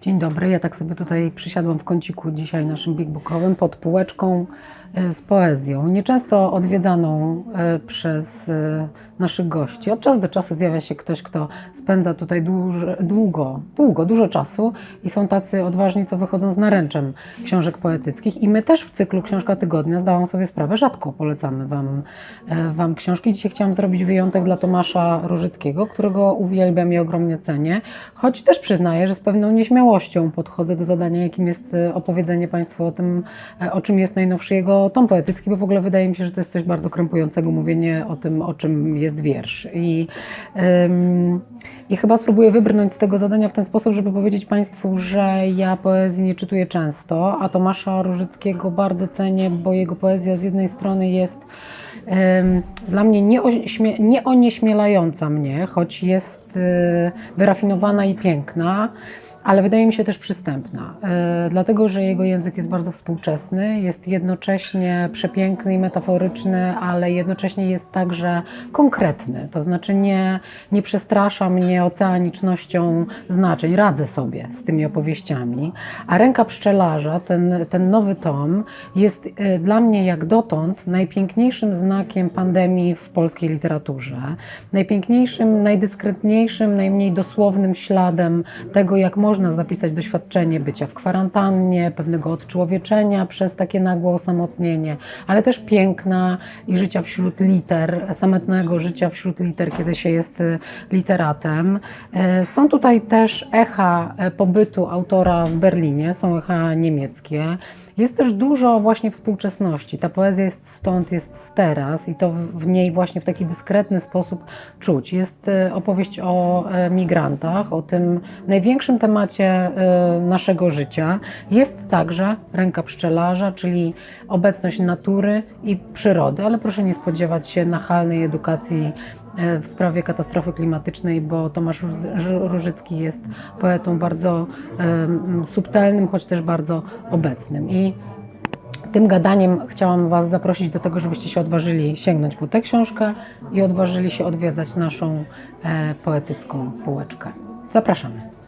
Dzień dobry, ja tak sobie tutaj przysiadłam w kąciku dzisiaj naszym Big Bookowym pod półeczką z poezją, nieczęsto odwiedzaną e, przez e, naszych gości. Od czasu do czasu zjawia się ktoś, kto spędza tutaj długo, długo, dużo czasu i są tacy odważni, co wychodzą z naręczem książek poetyckich i my też w cyklu Książka Tygodnia, zdałam sobie sprawę, rzadko polecamy Wam, e, wam książki. Dzisiaj chciałam zrobić wyjątek dla Tomasza Różyckiego, którego uwielbiam i ogromnie cenię, choć też przyznaję, że z pewną nieśmiałością podchodzę do zadania, jakim jest e, opowiedzenie Państwu o tym, e, o czym jest najnowszy jego tom poetycki, bo w ogóle wydaje mi się, że to jest coś bardzo krępującego mówienie o tym, o czym jest wiersz. I, ym, I chyba spróbuję wybrnąć z tego zadania w ten sposób, żeby powiedzieć Państwu, że ja poezji nie czytuję często, a Tomasza Różyckiego bardzo cenię, bo jego poezja z jednej strony jest dla mnie nieośmie- nieonieśmielająca mnie, choć jest y, wyrafinowana i piękna, ale wydaje mi się też przystępna, e, dlatego że jego język jest bardzo współczesny, jest jednocześnie przepiękny i metaforyczny, ale jednocześnie jest także konkretny, to znaczy nie, nie przestrasza mnie oceanicznością znaczeń, radzę sobie z tymi opowieściami, a Ręka Pszczelarza, ten, ten nowy tom, jest e, dla mnie jak dotąd najpiękniejszym znakiem pandemii w polskiej literaturze, najpiękniejszym, najdyskretniejszym, najmniej dosłownym śladem tego, jak można zapisać doświadczenie bycia w kwarantannie, pewnego odczłowieczenia przez takie nagłe osamotnienie, ale też piękna i życia wśród liter, samotnego życia wśród liter, kiedy się jest y, literatem. E, Są tutaj też echa e, pobytu autora w Berlinie, są echa niemieckie. Jest też dużo właśnie współczesności. Ta poezja jest stąd, jest z teraz i to w niej właśnie w taki dyskretny sposób czuć. Jest e, opowieść o e, migrantach, o tym największym temacie e, naszego życia. Jest także ręka pszczelarza, czyli obecność natury i przyrody, ale proszę nie spodziewać się nachalnej edukacji w sprawie katastrofy klimatycznej, bo Tomasz Róż- Różycki jest poetą bardzo subtelnym, choć też bardzo obecnym. I tym gadaniem chciałam Was zaprosić do tego, żebyście się odważyli sięgnąć po tę książkę i odważyli się odwiedzać naszą e, poetycką półeczkę. Zapraszamy.